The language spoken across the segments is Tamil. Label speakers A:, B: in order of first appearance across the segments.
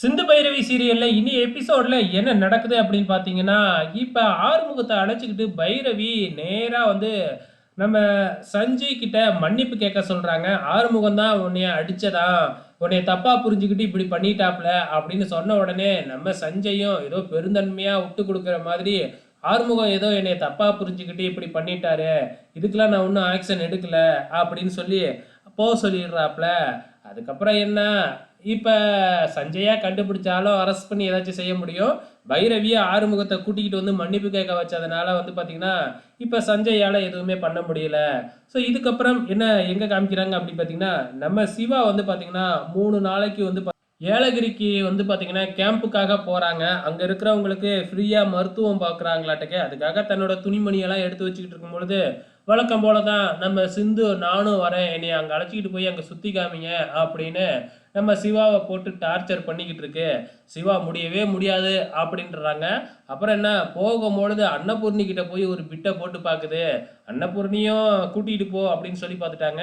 A: சிந்து பைரவி சீரியல்ல இனி எபிசோட்ல என்ன நடக்குது அப்படின்னு பார்த்தீங்கன்னா இப்போ ஆறுமுகத்தை அழைச்சிக்கிட்டு பைரவி நேரா வந்து நம்ம சஞ்சய் கிட்ட மன்னிப்பு கேட்க சொல்றாங்க. ஆறுமுகம் தான் உன்னைய அடிச்சதா? உன்னைய தப்பா புரிஞ்சுக்கிட்டு இப்படி பண்ணிட்டாப்ல அப்படின்னு சொன்ன உடனே நம்ம சஞ்சயும் ஏதோ பெருந்தன்மையா விட்டு கொடுக்குற மாதிரி ஆறுமுகம் ஏதோ என்னைய தப்பா புரிஞ்சுக்கிட்டு இப்படி பண்ணிட்டாரு. இதுக்கெல்லாம் நான் ஒன்றும் ஆக்ஷன் எடுக்கல அப்படின்னு சொல்லி போக சொல்லிடுறாப்ல. அதுக்கப்புறம் என்ன? இப்போ சஞ்சயா கண்டுபிடிச்சாலும் அரெஸ்ட் பண்ணி ஏதாச்சும் செய்ய முடியும். பைரவியை ஆறுமுகத்தை கூட்டிக்கிட்டு வந்து மன்னிப்பு கேட்க வச்சதுனால வந்து பார்த்தீங்கன்னா இப்போ சஞ்சயால் எதுவுமே பண்ண முடியல. ஸோ இதுக்கப்புறம் என்ன எங்கே காமிக்கிறாங்க அப்படின்னு பார்த்தீங்கன்னா நம்ம சிவா வந்து பார்த்தீங்கன்னா மூணு நாளைக்கு வந்து ஏலகிரிக்கு வந்து பார்த்தீங்கன்னா கேம்புக்காக போகிறாங்க அங்கே இருக்கிறவங்களுக்கு ஃப்ரீயாக மருத்துவம் பார்க்குறாங்களாட்டக்கே அதுக்காக தன்னோட துணிமணியெல்லாம் எடுத்து வச்சுக்கிட்டு இருக்கும் பொழுது வழக்கம் போல தான் நம்ம சிந்து நானும் வரேன். என்னை அங்கே அழைச்சிக்கிட்டு போய் அங்கே சுற்றி காமிங்க அப்படின்னு நம்ம சிவாவை போட்டு டார்ச்சர் பண்ணிக்கிட்டு இருக்கு. சிவா முடியவே முடியாது அப்படின்றாங்க. அப்புறம் என்ன? போகும்பொழுது அன்னபூர்ணி கிட்ட போய் ஒரு பிட்டை போட்டு பார்க்குது அன்னபூர்ணியும் கூட்டிகிட்டு போ அப்படின்னு சொல்லி பார்த்துட்டாங்க.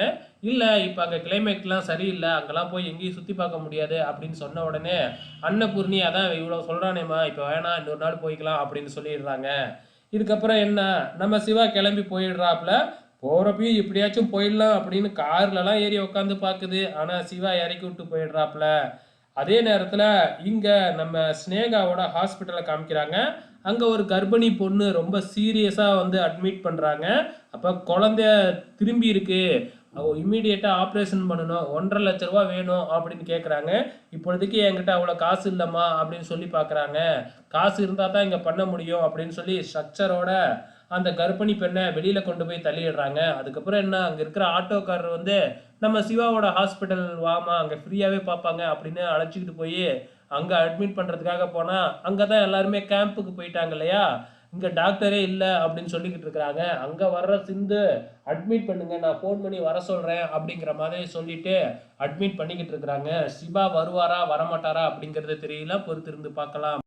A: இல்லை இப்போ அங்கே கிளைமேட்லாம் சரியில்லை. அங்கெல்லாம் போய் எங்கேயும் சுற்றி பார்க்க முடியாது அப்படின்னு சொன்ன உடனே அன்னபூர்ணி அதான் இவ்வளோ சொல்கிறானேம்மா இப்போ வேணாம் இன்னொரு நாள் போய்க்கலாம் அப்படின்னு சொல்லிடுறாங்க. இதுக்கப்புறம் என்ன? நம்ம சிவா கிளம்பி போயிடுறாப்புல போகிறப்பையும் எப்படியாச்சும் போயிடலாம் அப்படின்னு கார்லலாம் ஏறி உட்காந்து பார்க்குது ஆனால் சிவா இறக்கி விட்டு போயிடுறாப்புல அதே நேரத்தில் இங்கே நம்ம ஸ்னேகாவோட ஹாஸ்பிட்டலை காமிக்கிறாங்க. அங்கே ஒரு கர்ப்பிணி பொண்ணு ரொம்ப சீரியஸாக வந்து அட்மிட் பண்ணுறாங்க அப்போ குழந்தை திரும்பி இருக்குது இம்மிடியேட்டாக ஆப்ரேஷன் பண்ணணும். ஒன்றரை லட்ச ரூபா வேணும் அப்படின்னு கேட்குறாங்க இப்பொழுதுக்கு என்கிட்ட அவ்வளோ காசு இல்லைம்மா அப்படின்னு சொல்லி பார்க்குறாங்க காசு இருந்தால் தான் இங்கே பண்ண முடியும் அப்படின்னு சொல்லி ஸ்ட்ரக்சரோட அந்த கர்ப்பிணி பெண்ணை வெளியில் கொண்டு போய் தள்ளிடுறாங்க. அதுக்கப்புறம் என்ன அங்கே இருக்கிற ஆட்டோக்காரர் வந்து நம்ம சிவாவோட ஹாஸ்பிட்டல் வாமா அங்கே ஃப்ரீயாகவே பார்ப்பாங்க அப்படின்னு அழைச்சிக்கிட்டு போய் அங்கே அட்மிட் பண்ணுறதுக்காக போனால் அங்கே தான் எல்லாருமே கேம்புக்கு போயிட்டாங்க இல்லையா? இங்கே டாக்டரே இல்லை அப்படின்னு சொல்லிக்கிட்டு இருக்கிறாங்க. அங்கே வர்ற சிந்து அட்மிட் பண்ணுங்க நான் ஃபோன் பண்ணி வர சொல்கிறேன் அப்படிங்கிற மாதிரி சொல்லிட்டு அட்மிட் பண்ணிக்கிட்டு இருக்கிறாங்க. சிவா வருவாரா வரமாட்டாரா அப்படிங்கிறது தெரியல. பொறுத்திருந்து பார்க்கலாம்.